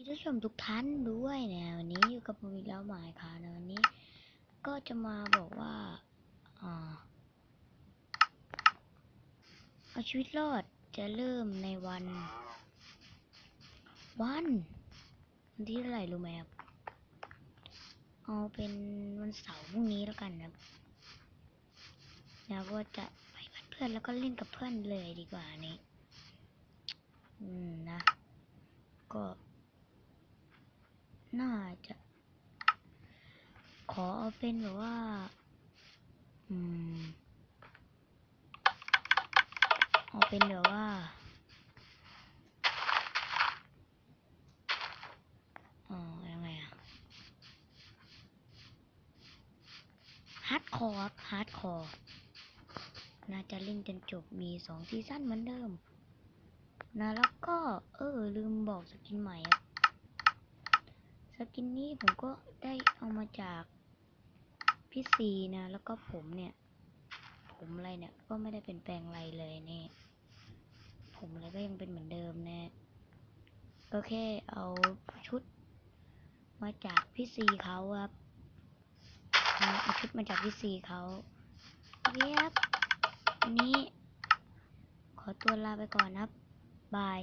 ท่านผู้ชมทุกท่านด้วยนะวันนี้อยู่กับผมอีกแล้วหมายค่ะนะวันนี้ ก็จะมาบอกว่าเอาชีวิตรอดจะเริ่มในวัน วันวันที่เท่าไหร่รู้ไหมครับเอาเป็นวันเสาร์พรุ่งนี้แล้วกันนะแล้วก็จะไปบ้านเพื่อนแล้วก็เล่นกับเพื่อนเลยดีกว่านี่อืมนะ ก็ น่าจะ ขอเอาเป็นแบบว่า อืม เอาเป็นแบบว่า อ๋อ ยังไงอะฮาร์ดคอร์ครับฮาร์ดคอร์น่าจะเล่นจนจบมีสองซีซั่นเหมือนเดิม นะแล้วก็ เออ ลืมบอกสกินใหม่ครับ กินนี้ผมก็ได้เอามาจากพี่ซีนะ แล้วก็ผมเนี่ย ผมอะไรเนี่ยก็ไม่ได้เปลี่ยนแปลงอะไรเลยเนี่ยผมอะไรก็ยังเป็นเหมือนเดิมนะก็แค่เอาชุด มาจากพี่ซีเขาครับเอาชุดมาจากพี่ซีเขาเรียบวันนี้ ขอตัวลาไปก่อนครับบาย